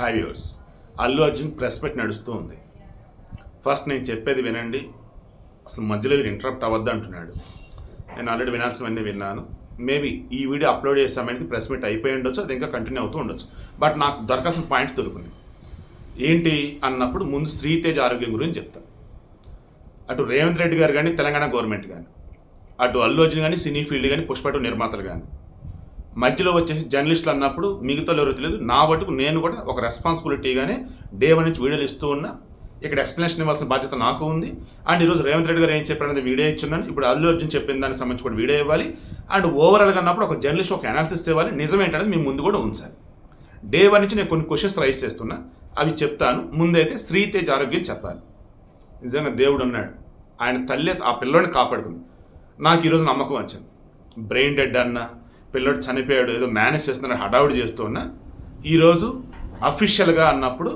Hi viewers Allu Arjun press పెట్టి నడుస్తూ ఉంది. ఫస్ట్ నేను చెప్పేది వినండి. అసలు మధ్యలో వీరు ఇంటరప్ట్ అవ్వద్దు అంటున్నాడు. నేను ఆల్రెడీ వినాల్సినవన్నీ విన్నాను. మేబీ ఈ వీడియో అప్లోడ్ చేసే సమయానికి ప్రెస్ మీట్ అయిపోయి ఉండొచ్చు అది ఇంకా కంటిన్యూ అవుతూ ఉండొచ్చు. బట్ నాకు దొరకాల్సిన పాయింట్స్ దొరుకున్నాయి. ఏంటి అన్నప్పుడు ముందు శ్రీతేజ్ ఆరోగ్యం గురించి చెప్తాను అటు రేవంత్ రెడ్డి గారు కానీ తెలంగాణ గవర్నమెంట్ కానీ అటు అల్లు అర్జున్ కానీ సినీ ఫీల్డ్ కానీ పుష్పటు నిర్మాతలు కానీ మధ్యలో వచ్చేసి జర్నలిస్టులు అన్నప్పుడు మిగతా ఎవరు తెలియదు. నా మటుకు నేను కూడా ఒక రెస్పాన్సిబిలిటీగానే డే వన్ నుంచి వీడియోలు ఇస్తూ ఉన్నా. ఇక్కడ ఎక్స్ప్లెనేషన్ ఇవ్వాల్సిన బాధ్యత నాకు ఉంది. అండ్ ఈరోజు రేవంత్ రెడ్డి గారు ఏం చెప్పారనేది వీడియో ఇచ్చున్నాను. ఇప్పుడు అల్లు అర్జున్ చెప్పిన దానికి సంబంధించి కూడా వీడియో ఇవ్వాలి. అండ్ ఓవరాల్గా అన్నప్పుడు ఒక జర్నలిస్ట్ ఒక అనాలిసిస్ ఇవ్వాలి. నిజం ఏంటనేది మీ ముందు కూడా ఉంచాలి డే వన్ నుంచి నేను కొన్ని క్వశ్చన్స్ రైస్ చేస్తున్నా. అవి చెప్తాను. ముందైతే శ్రీతేజ్ ఆరోగ్యం చెప్పాలి. నిజంగా దేవుడు ఉన్నాడు. ఆయన తల్లి ఆ పిల్లోని కాపాడుకుంది. నాకు ఈరోజు నమ్మకం వచ్చింది. బ్రెయిన్ డెడ్ అన్నా పిల్లోడు చనిపోయాడు ఏదో మేనేజ్ చేస్తున్నాడు హడావుడి చేస్తూ ఉన్నా ఈరోజు అఫీషియల్గా అన్నప్పుడు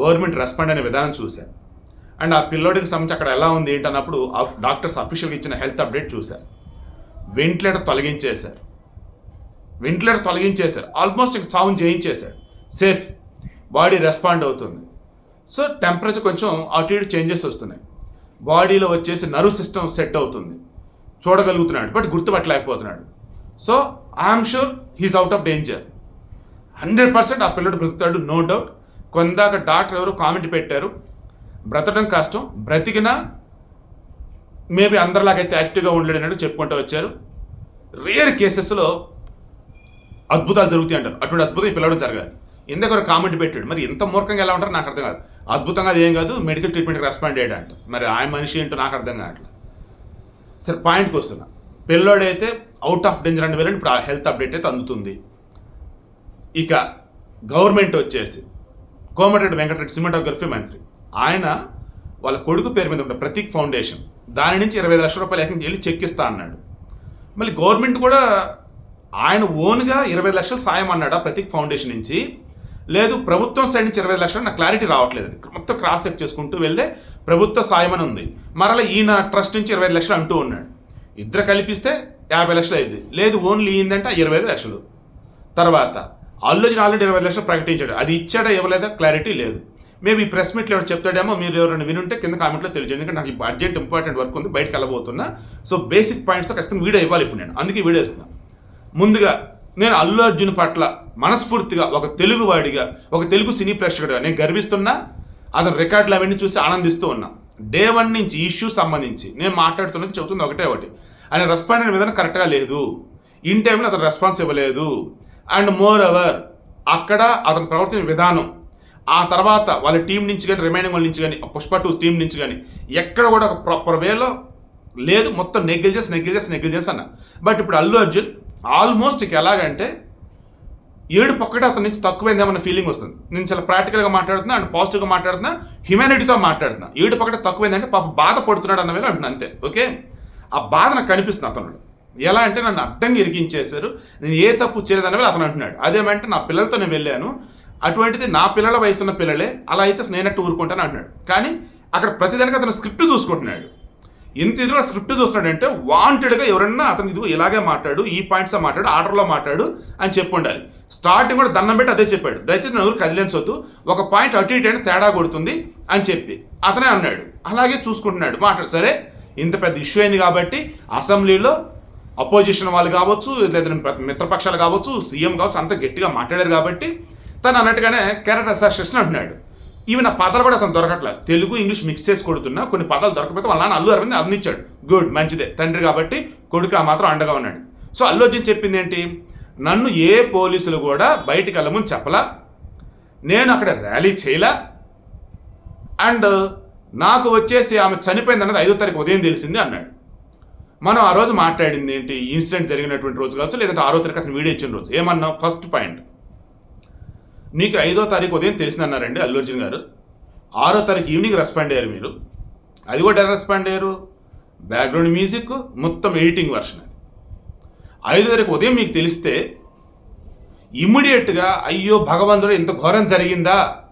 గవర్నమెంట్ రెస్పాండ్ అనే విధానం చూశాను అండ్ ఆ పిల్లోడికి సంబంధించి అక్కడ ఎలా ఉంది ఏంటన్నప్పుడు డాక్టర్స్ అఫీషియల్గా ఇచ్చిన హెల్త్ అప్డేట్ చూశారు వెంటిలేటర్ తొలగించేశారు వెంటిలేటర్ తొలగించేశారు ఆల్మోస్ట్ ఇంక సాగు చేయించేశారు సేఫ్. బాడీ రెస్పాండ్ అవుతుంది. సో టెంపరేచర్ కొంచెం అటు ఇటు చేంజెస్ వస్తున్నాయి. బాడీలో వచ్చేసి నర్వ్ సిస్టమ్ సెట్ అవుతుంది. చూడగలుగుతున్నాడు but గుర్తుపట్టలేకపోతున్నాడు. So I'm sure he's out of danger hundred percent ఆ పిల్లడు బ్రతుకుతాడు నో డౌట్ కొందాక డాక్టర్ ఎవరు కామెంట్ పెట్టారు బ్రతకడం కష్టం బ్రతికినా మేబీ అందరిలాగైతే యాక్టివ్గా ఉండలేడన్నట్టు చెప్పుకుంటూ వచ్చారు. రేర్ కేసెస్లో అద్భుతాలు జరుగుతాయి అంటారు. అటువంటి అద్భుతం ఈ పిల్లడు జరగాలి. ఇందాక ఒక కామెంట్ పెట్టాడు మరి ఎంత మూర్ఖంగా ఎలా ఉంటారో నాకు అర్థం కాదు. అద్భుతంగా అది ఏం కాదు మెడికల్ ట్రీట్మెంట్కి రెస్పాండ్ అయ్యాడు అంట మరి ఆయన మనిషి ఏంటో నాకు అర్థం కావట్లేదు. సరే పాయింట్కి వస్తున్నా. పిల్లోడైతే అవుట్ ఆఫ్ డేంజర్ అంటే వెళ్ళండి ఇప్పుడు ఆ హెల్త్ అప్డేట్ అయితే అందుతుంది. ఇక గవర్నమెంట్ వచ్చేసి కోమటిరెడ్డి వెంకటరెడ్డి సినిమాటోగ్రఫీ మంత్రి. ఆయన వాళ్ళ కొడుకు పేరు మీద ఉన్న ప్రతీక్ ఫౌండేషన్ దాని నుంచి ఇరవై ఐదు లక్షల రూపాయలు ఎక్కడికి వెళ్ళి చెక్ ఇస్తా అన్నాడు. మళ్ళీ గవర్నమెంట్ కూడా ఆయన ఓన్గా ఇరవై లక్షలు సాయం అన్నాడా ప్రతీక్ ఫౌండేషన్ నుంచి? లేదు ప్రభుత్వం సైడ్ నుంచి ఇరవై లక్షలు నాకు క్లారిటీ రావట్లేదు. అది మొత్తం క్రాస్ చెక్ చేసుకుంటూ వెళ్ళే ప్రభుత్వ సాయం అని ఉంది. మరలా ఈయన ట్రస్ట్ నుంచి ఇరవై ఐదు లక్షలు అంటూ ఉన్నాడు. ఇద్దరు కలిపిస్తే యాభై లక్షలు అయింది. లేదు ఓన్లీ ఈయందంటే ఇరవై ఐదు లక్షలు. తర్వాత అల్లుజన్ ఆల్రెడీ ఇరవై లక్షలు ప్రకటించాడు. అది ఇచ్చాడా ఇవ్వలేదా క్లారిటీ లేదు. మేబీ ఈ ప్రెస్ మీట్లో ఎవరు చెప్తాడేమో మీరు ఎవరైనా వినుంటే కింద కామెంట్లో తెలియజేయండి. ఎందుకంటే నాకు ఇప్పుడు అర్జెంట్ ఇంపార్టెంట్ వర్క్ ఉంది బయటకు వెళ్ళబోతున్నా. సో బేసిక్ పాయింట్స్తో ఖచ్చితంగా వీడియో ఇవ్వాలి ఇప్పుడు నేను. అందుకే వీడియో ఇస్తున్నాను ముందుగా నేను అల్లు అర్జున్ పట్ల మనస్ఫూర్తిగా ఒక తెలుగు వాడిగా ఒక తెలుగు సినీ ప్రేక్షకుడిగా నేను గర్విస్తున్నా. అతని రికార్డులు అవన్నీ చూసి ఆనందిస్తూ ఉన్నా. డే వన్ నుంచి ఇష్యూ సంబంధించి నేను మాట్లాడుతున్నది చెబుతుంది ఒకటే ఒకటి. ఆయన రెస్పాండ్ అయిన విధానం కరెక్ట్గా లేదు. ఇన్ టైంలో అతను రెస్పాన్స్ ఇవ్వలేదు. అండ్ మోర్ ఓవర్ అక్కడ అతను ప్రవర్తించిన విధానం ఆ తర్వాత వాళ్ళ టీం నుంచి కానీ రిమైనింగ్ వాళ్ళ నుంచి కానీ పుష్ప టూ టీం నుంచి కానీ ఎక్కడ కూడా ఒక ప్రాపర్ వేలో లేదు. మొత్తం నెగ్లిజెన్స్ నెగ్లిజెన్స్ నెగ్లిజెన్స్ అన్న. బట్ ఇప్పుడు అల్లు అర్జున్ ఆల్మోస్ట్ ఇక ఎలాగంటే ఏడు పొక్కటే అతని నుంచి తక్కువైందేమన్న ఫీలింగ్ వస్తుంది. నేను చాలా ప్రాక్టికల్గా మాట్లాడుతున్నా అండ్ పాజిటివ్గా మాట్లాడుతున్నా హ్యుమానిటీతో మాట్లాడుతున్నా. ఏడు పొక్కటే తక్కువైందంటే పాప బాధపడుతున్నాడు అన్న వేళ అంటున్నా అంతే. ఓకే ఆ బాధ నాకు కనిపిస్తుంది అతను ఎలా అంటే నన్ను అడ్డంగా ఇరిగించేశారు నేను ఏ తప్పు చేయలేదన్న అతను అంటున్నాడు. అదేమంటే నా పిల్లలతో నేను వెళ్ళాను. అటువంటిది నా పిల్లల వయసున్న పిల్లలే అలా అయితే నేనట్టు ఊరుకుంటాను అంటున్నాడు. కానీ అక్కడ ప్రతిదానికి అతను స్క్రిప్ట్ చూసుకుంటున్నాడు. ఇంత ఇదిలో స్క్రిప్ట్ చూస్తున్నాడంటే వాంటెడ్గా ఎవరన్నా అతను ఇదిగో ఇలాగే మాట్లాడు ఈ పాయింట్స్ మాట్లాడు ఆర్డర్లో మాట్లాడు అని చెప్పి ఉండాలి. స్టార్టింగ్ కూడా దండం పెట్టి అదే చెప్పాడు. దయచేసి నేను కదిలించొద్దు. ఒక పాయింట్ అటు ఇటు అయినా తేడా కొడుతుంది అని చెప్పి అతనే అన్నాడు. అలాగే చూసుకుంటున్నాడు. మాట్లాడు సరే ఇంత పెద్ద ఇష్యూ అయింది కాబట్టి అసెంబ్లీలో అపోజిషన్ వాళ్ళు కావచ్చు లేదా మిత్రపక్షాలు కావచ్చు సీఎం కావచ్చు అంత గట్టిగా మాట్లాడారు కాబట్టి తను అన్నట్టుగానే క్యారెక్టర్ అసోసియేషన్ అంటున్నాడు. ఈవెన్ ఆ పదాలు కూడా అతను దొరకట్లేదు. తెలుగు ఇంగ్లీష్ మిక్స్ చేసి కొడుతున్నా కొన్ని పదాలు దొరకకపోతే వాళ్ళ నాన్న అల్లు అరవింద్ అందించాడు గుడ్ మంచిదే. తండ్రి కాబట్టి కొడుకు ఆ మాత్రం అండగా ఉన్నాడు. సో అల్లు అర్జున్ చెప్పింది ఏంటి? నన్ను ఏ పోలీసులు కూడా బయటికి వెళ్ళమని చెప్పలా. నేను అక్కడ ర్యాలీ చేయలా. అండ్ నాకు వచ్చేసి ఆమె చనిపోయింది అన్నది ఐదో తారీఖు ఉదయం తెలిసింది అన్నాడు. మనం ఆ రోజు మాట్లాడింది ఏంటి? ఇన్సిడెంట్ జరిగినటువంటి రోజు కావచ్చు లేదంటే ఆరో తారీఖు అతను వీడియో ఇచ్చిన రోజు. ఏమన్నా ఫస్ట్ పాయింట్. నీకు ఐదో తారీఖు ఉదయం తెలిసిందన్నారండి అల్లు అర్జున్ గారు. ఆరో తారీఖు ఈవినింగ్ రెస్పాండ్ అయ్యారు మీరు. అది కూడా ఎలా రెస్పాండ్ అయ్యారు? బ్యాక్గ్రౌండ్ మ్యూజిక్ మొత్తం ఎడిటింగ్ వర్షన్ అది. ఐదో తారీఖు ఉదయం మీకు తెలిస్తే ఇమ్మీడియట్గా అయ్యో భగవంతుడు ఇంత ఘోరం జరిగిందా?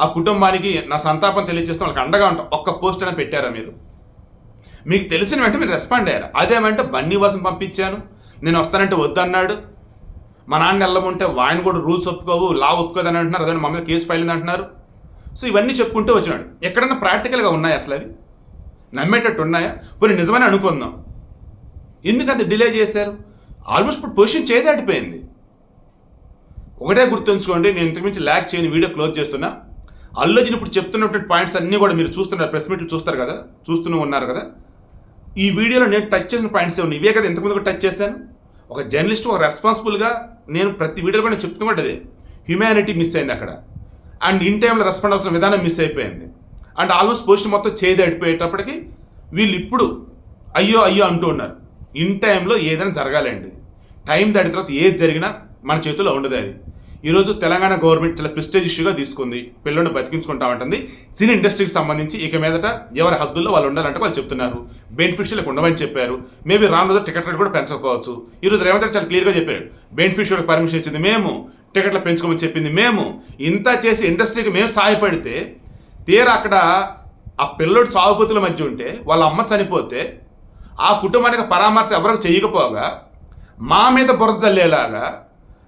ఆ కుటుంబానికి నా సంతాపం తెలియజేస్తే వాళ్ళకి అండగా ఉంటాం. ఒక్క పోస్ట్ అయినా పెట్టారా మీరు? మీకు తెలిసిన వెంటనే మీరు రెస్పాండ్ అయ్యారు? అదేమంటే బన్నీ వాసన పంపించాను. నేను వస్తానంటే వద్దన్నాడు. మా నాన్న వెళ్ళమంటే ఆయన కూడా రూల్స్ ఒప్పుకోవు లా ఒప్పుకోదని అంటున్నారు. అదే మా మీద కేసు ఫైల్ అంటున్నారు. సో ఇవన్నీ చెప్పుకుంటూ వచ్చినాడు ఎక్కడన్నా ప్రాక్టికల్గా ఉన్నాయా అసలు అవి? నమ్మేటట్టు ఉన్నాయా? పోనీ నిజమని అనుకుందాం. ఎందుకంత డిలే చేశారు? ఆల్మోస్ట్ ఇప్పుడు పొజిషన్ చేదాటిపోయింది ఒకటే గుర్తుంచుకోండి నేను ఇంతకుమించి ల్యాక్ చేయని వీడియో క్లోజ్ చేస్తున్నా. అల్లజన్ ఇప్పుడు చెప్తున్నటువంటి పాయింట్స్ అన్నీ కూడా మీరు చూస్తున్నారు ప్రెస్ మీట్లు చూస్తారు కదా చూస్తూనే ఉన్నారు కదా. ఈ వీడియోలో నేను టచ్ చేసిన పాయింట్స్ ఉన్నాయి ఇవే కదా ఇంతకుముందు టచ్ చేశాను. ఒక జర్నలిస్ట్ ఒక రెస్పాన్సిబుల్గా నేను ప్రతి వీడియోలో కూడా నేను చెప్తున్నా కూడా అదే. హ్యుమానిటీ మిస్ అయింది అక్కడ. అండ్ ఇన్ టైంలో రెస్పాండ్ అవసరం విధానం మిస్ అయిపోయింది. అండ్ ఆల్మోస్ట్ పోస్ట్ మొత్తం చేది అడిపోయేటప్పటికి వీళ్ళు ఇప్పుడు అయ్యో అయ్యో అంటూ ఉన్నారు. ఇన్ టైంలో ఏదైనా జరగాలండి. టైం దాటిన తర్వాత ఏది జరిగినా మన చేతుల్లో ఉండదు అది. ఈరోజు తెలంగాణ గవర్నమెంట్ చాలా ప్రెస్టేజ్ ఇష్యూగా తీసుకుంది. పిల్లల్ని బతికించుకుంటా ఉంటుంది. సినీ ఇండస్ట్రీకి సంబంధించి ఇక మీదట ఎవరి హద్దుల్లో వాళ్ళు ఉండాలంటే వాళ్ళు చెప్తున్నారు. బెనిఫిషియర్లకు ఉండమని చెప్పారు. మేబీ రాను రోజు టికెట్ రేట్ కూడా పెంచకపోవచ్చు. ఈరోజు రేవంత్ చాలా క్లియర్గా చెప్పారు బెనిఫిషియర్లకు పర్మిషన్ ఇచ్చింది మేము టికెట్లు పెంచుకోమని చెప్పింది మేము. ఇంత చేసి ఇండస్ట్రీకి మేము సహాయపడితే తీరా అక్కడ ఆ పిల్లోడు సాగుపోతుల మధ్య ఉంటే వాళ్ళ అమ్మ చనిపోతే ఆ కుటుంబానికి పరామర్శ ఎవరికి చేయకపోగా మా మీద బురద చల్లేలాగా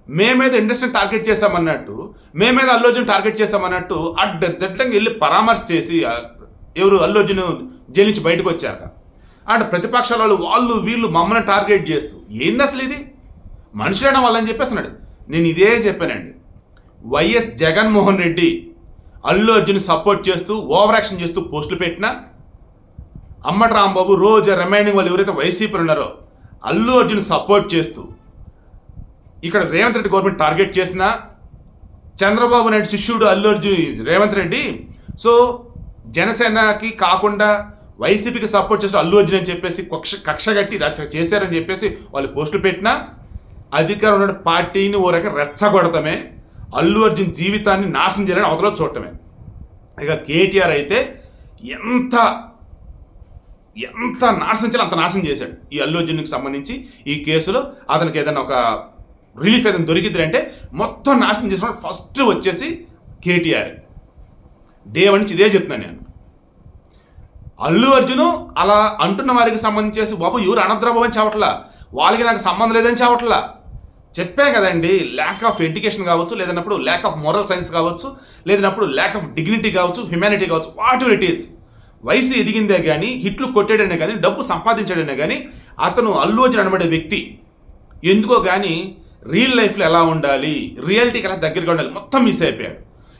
మే మీద ఇండస్ట్రీని టార్గెట్ చేశామన్నట్టు మే మీద అల్లు అర్జున్ టార్గెట్ చేశామన్నట్టు అడ్డదిడ్డంగా వెళ్ళి పరామర్శ చేసి ఎవరు అల్లు జైలు నుంచి బయటకు వచ్చాక. అండ్ ప్రతిపక్షాల వాళ్ళు వాళ్ళు వీళ్ళు మమ్మల్ని టార్గెట్ చేస్తూ ఏంది అసలు ఇది? మనుషులైన వాళ్ళని చెప్పేస్తున్నాడు. నేను ఇదే చెప్పానండి. వైఎస్ జగన్మోహన్ రెడ్డి అల్లు అర్జున్ సపోర్ట్ చేస్తూ ఓవర్ యాక్షన్ చేస్తూ పోస్టులు పెట్టినా అమ్మటి రాంబాబు రోజు రిమైనింగ్ వాళ్ళు ఎవరైతే వైసీపీ ఉన్నారో అల్లు అర్జున్ సపోర్ట్ చేస్తూ ఇక్కడ రేవంత్ రెడ్డి గవర్నమెంట్ టార్గెట్ చేసిన చంద్రబాబు నాయుడు శిష్యుడు అల్లు అర్జున్ రేవంత్ రెడ్డి. సో జనసేనకి కాకుండా వైసీపీకి సపోర్ట్ చేసి అల్లు అర్జున్ అని చెప్పేసి కక్ష కక్ష కట్టి రచ్చ చేశారని చెప్పేసి వాళ్ళు పోస్టులు పెట్టినా అధికారం ఉన్న పార్టీని ఓ రకంగా రెచ్చగొడటమే అల్లు అర్జున్ జీవితాన్ని నాశనం చేయాలని అవతల చూడటమే. ఇక కేటీఆర్ అయితే ఎంత ఎంత నాశనం చేయాలి అంత నాశనం చేశాడు ఈ అల్లు అర్జున్కి సంబంధించి ఈ కేసులో. అతనికి ఏదైనా ఒక రిలీఫ్ ఏదైనా దొరికింది అంటే మొత్తం నాశనం చేసిన ఫస్ట్ వచ్చేసి కేటీఆర్. డే వన్ నుంచి ఇదే చెప్తున్నాను నేను. అల్లు అర్జును అలా అంటున్న వారికి సంబంధించేసి బాబు ఎవరు అనద్రాబాబు అని చావట్లా? వాళ్ళకి నాకు సంబంధం లేదని చావట్లా? చెప్పాం కదండి ల్యాక్ ఆఫ్ ఎడ్యుకేషన్ కావచ్చు లేదన్నప్పుడు ల్యాక్ ఆఫ్ మోరల్ సైన్స్ కావచ్చు లేదన్నప్పుడు ల్యాక్ ఆఫ్ డిగ్నిటీ కావచ్చు హ్యుమానిటీ కావచ్చు వాట్ ఇట్ ఈస్ వయసు ఎదిగిందే కానీ హిట్లు కొట్టాడనే కానీ డబ్బు సంపాదించాడనే కానీ అతను అల్లు అర్జున్ అనబడే వ్యక్తి. ఎందుకో కానీ రియల్ లైఫ్లో ఎలా ఉండాలి? రియాలిటీకి ఎలా దగ్గరగా ఉండాలి? మొత్తం మిస్ అయిపోయాడు.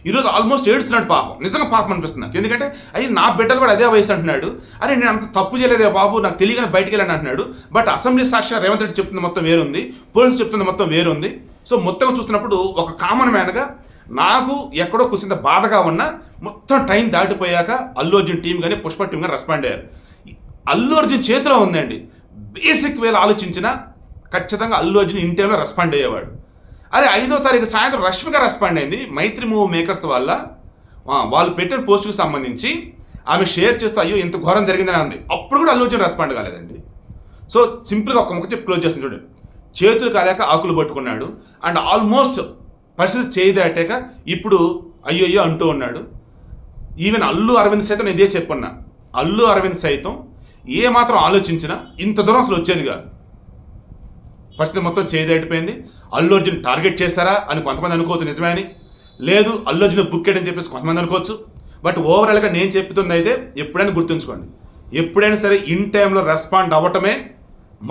ఈరోజు ఆల్మోస్ట్ ఏడుస్తున్నాడు పాపం. నిజంగా పాపం అనిపిస్తుంది. నాకు ఎందుకంటే అయ్యి నా బిడ్డలు కూడా అదే వయసు అంటున్నాడు. అరే నేను అంత తప్పు చేయలేదే బాబు నాకు తెలియగానే బయటికి వెళ్ళాను అంటున్నాడు. బట్ అసెంబ్లీ సాక్షి రేవంత్ రెడ్డి చెప్తుంది మొత్తం వేరుంది. పోలీసులు చెప్తుంది మొత్తం వేరుంది. సో మొత్తం చూస్తున్నప్పుడు ఒక కామన్ మ్యాన్గా నాకు ఎక్కడో కుసింత బాధగా ఉన్నా మొత్తం టైం దాటిపోయాక అల్లు అర్జున్ టీం కానీ పుష్ప టీం కానీ రెస్పాండ్ అయ్యారు. అల్లు అర్జున్ చేతిలో ఉందండి. బేసిక్ వేలు ఆలోచించినా ఖచ్చితంగా అల్లు అర్జున్ ఇన్ టైంలో రెస్పాండ్ అయ్యేవాడు. అరే ఐదో తారీఖు సాయంత్రం రష్మిక రెస్పాండ్ అయింది. మైత్రి మూవ్ మేకర్స్ వల్ల వాళ్ళు పెట్టిన పోస్టుకు సంబంధించి ఆమె షేర్ చేస్తూ అయ్యో ఇంత ఘోరం జరిగిందని అంది. అప్పుడు కూడా అల్లు అర్జున్ రెస్పాండ్ కాలేదండి. సో సింపుల్గా ఒక ముక్క చెప్పి క్లోజ్ చేసింది చూడండి చేతులు కాలేక ఆకులు పట్టుకున్నాడు. అండ్ ఆల్మోస్ట్ పరిస్థితి చేయి దాటాక ఇప్పుడు అయ్యో అయ్యో అంటూ ఉన్నాడు. ఈవెన్ అల్లు అరవింద్ సైతం నేను ఇదే చెప్పున్నా అల్లు అరవింద్ సైతం ఏ మాత్రం ఆలోచించినా ఇంత దూరం అసలు వచ్చేది కాదు. పరిస్థితి మొత్తం చేయదాటిపోయింది అల్లు అర్జున్ టార్గెట్ చేశారా అని కొంతమంది అనుకోవచ్చు నిజమే అని. లేదు అల్లు అర్జున్ బుక్ అని చెప్పేసి కొంతమంది అనుకోవచ్చు. బట్ ఓవరాల్గా నేను చెప్తున్న అయితే ఎప్పుడైనా గుర్తుంచుకోండి. ఎప్పుడైనా సరే ఇన్ టైంలో రెస్పాండ్ అవ్వటమే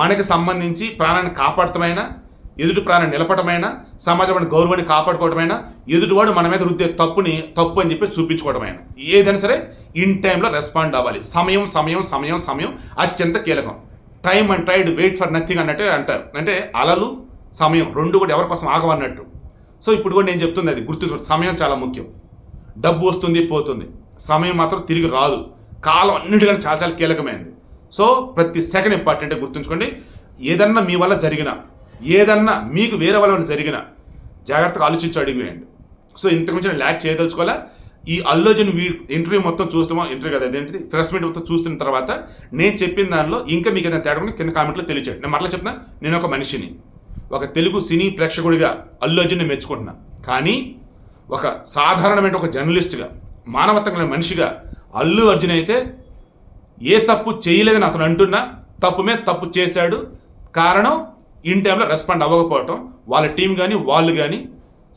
మనకి సంబంధించి ప్రాణాన్ని కాపాడటమైనా ఎదుటి ప్రాణం నిలపటమైనా సమాజం గౌరవాన్ని కాపాడుకోవడమైనా ఎదుటివాడు మన మీద రుద్దే తప్పుని తప్పు అని చెప్పి చూపించుకోవడమైనా ఏదైనా సరే ఇన్ టైంలో రెస్పాండ్ అవ్వాలి. సమయం సమయం సమయం సమయం అత్యంత కీలకం. Time and tried wait for nothing అన్నట్టు అంటారు. అంటే అలలు సమయం రెండు కూడా ఎవరి కోసం ఆగవన్నట్టు సో ఇప్పుడు కూడా నేను చెప్తుంది అది గుర్తుంచుకోండి సమయం చాలా ముఖ్యం. డబ్బు వస్తుంది పోతుంది. సమయం మాత్రం తిరిగి రాదు. కాలం అన్నిటికంటే చాలా చాలా కీలకమైనది. సో ప్రతి సెకండ్ ఇంపార్టెంట్ గుర్తుంచుకోండి ఏదన్నా మీ వల్ల జరిగినా ఏదన్నా మీకు వేరే వాళ్ళ వల్ల జరిగినా జాగ్రత్తగా ఆలోచించి అడిగివేయండి సో ఇంతకు మించి నేను ల్యాక్ చేయదలుచుకోవాలా? ఈ అల్లోజన్ వీ ఇంటర్వ్యూ మొత్తం చూస్తామో? ఇంటర్వ్యూ కదా అదేంటిది ఫ్రెష్ మీట్ మొత్తం చూస్తున్న తర్వాత నేను చెప్పిన దానిలో ఇంకా మీకు ఏదైనా తేడా కింద కామెంట్లో తెలియచేయండి. నేను మరలా చెప్తున్నా నేను ఒక మనిషిని ఒక తెలుగు సినీ ప్రేక్షకుడిగా అల్లు మెచ్చుకుంటున్నా. కానీ ఒక సాధారణమైన ఒక జర్నలిస్ట్గా మానవత్వం మనిషిగా అల్లు అర్జున్ అయితే ఏ తప్పు చేయలేదని అతను అంటున్నా తప్పు మీద తప్పు చేశాడు. కారణం ఇన్ టైంలో రెస్పాండ్ అవ్వకపోవటం వాళ్ళ టీం కానీ వాళ్ళు కానీ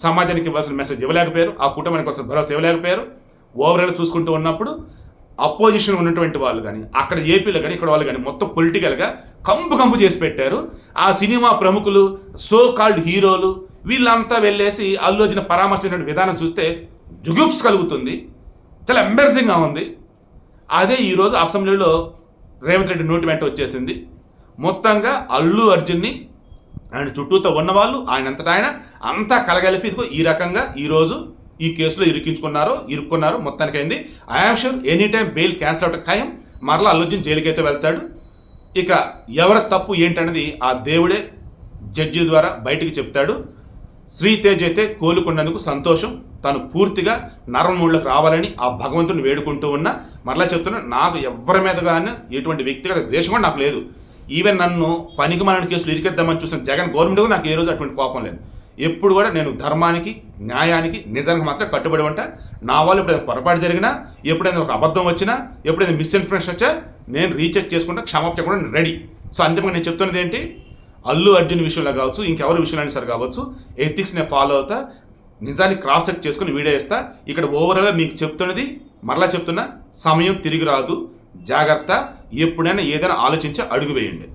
సమాజానికి ఇవ్వాల్సిన మెసేజ్ ఇవ్వలేకపోయారు. ఆ కుటుంబానికి కోసం భరోసా ఇవ్వలేకపోయారు. ఓవరాల్ చూసుకుంటూ ఉన్నప్పుడు అపోజిషన్ ఉన్నటువంటి వాళ్ళు కానీ అక్కడ ఏపీలో కానీ ఇక్కడ వాళ్ళు కానీ మొత్తం పొలిటికల్గా కంపు కంపు చేసి పెట్టారు. ఆ సినిమా ప్రముఖులు సో కాల్డ్ హీరోలు వీళ్ళంతా వెళ్ళేసి అల్లు పరామర్శించిన విధానం చూస్తే జుగుప్స్ కలుగుతుంది. చాలా ఎంబెరసింగ్గా ఉంది. అదే ఈరోజు అసెంబ్లీలో రేవంత్ రెడ్డి నోటి వెంట వచ్చేసింది. మొత్తంగా అల్లు అర్జున్ని ఆయన చుట్టూతో ఉన్నవాళ్ళు ఆయన అంతటా ఆయన అంతా కలగలిపి ఇదిగో ఈ రకంగా ఈరోజు ఈ కేసులో ఇరికించుకున్నారు ఇరుక్కున్నారు మొత్తానికి అయింది I am sure any time bail cancel అవటం ఖాయం మరలా అల్లు జైలుకైతే వెళ్తాడు. ఇక ఎవరి తప్పు ఏంటనేది ఆ దేవుడే జడ్జి ద్వారా బయటికి చెప్తాడు. శ్రీతేజ్ అయితే కోలుకున్నందుకు సంతోషం. తను పూర్తిగా నరమూళ్ళకి రావాలని ఆ భగవంతుని వేడుకుంటూ ఉన్నా మరలా చెప్తున్నా నాకు ఎవరి మీద కానీ ఎటువంటి వ్యక్తిగత ద్వేషం కూడా నాకు లేదు. ఈవెన్ నన్ను పనికి మాలిన కేసులు ఇరికెద్దామని చూసిన జగన్ గవర్నమెంట్ కూడా నాకు ఏ రోజు అటువంటి కోపం లేదు. ఎప్పుడు కూడా నేను ధర్మానికి న్యాయానికి నిజానికి మాత్రం కట్టుబడి ఉంటా. నా వాళ్ళు ఎప్పుడైనా పొరపాటు జరిగినా ఎప్పుడైనా ఒక అబద్ధం వచ్చినా ఎప్పుడైనా మిస్ఇన్ఫర్మేషన్ వచ్చా నేను రీచెక్ చేసుకుంటా క్షమాపణ కూడా రెడీ సో అంతిమంగా నేను చెప్తున్నది ఏంటి? అల్లు అర్జున్ విషయంలో కావచ్చు ఇంకెవరి విషయంలో అయినా సరే కావచ్చు ఎథిక్స్ నేను ఫాలో అవుతా నిజాన్ని క్రాస్ చెక్ చేసుకుని వీడియో ఇస్తా ఇక్కడ ఓవరాల్గా మీకు చెప్తున్నది మరలా చెప్తున్నా సమయం తిరిగి రాదు జాగ్రత్త. ఎప్పుడైనా ఏదైనా ఆలోచించి అడుగు వేయండి.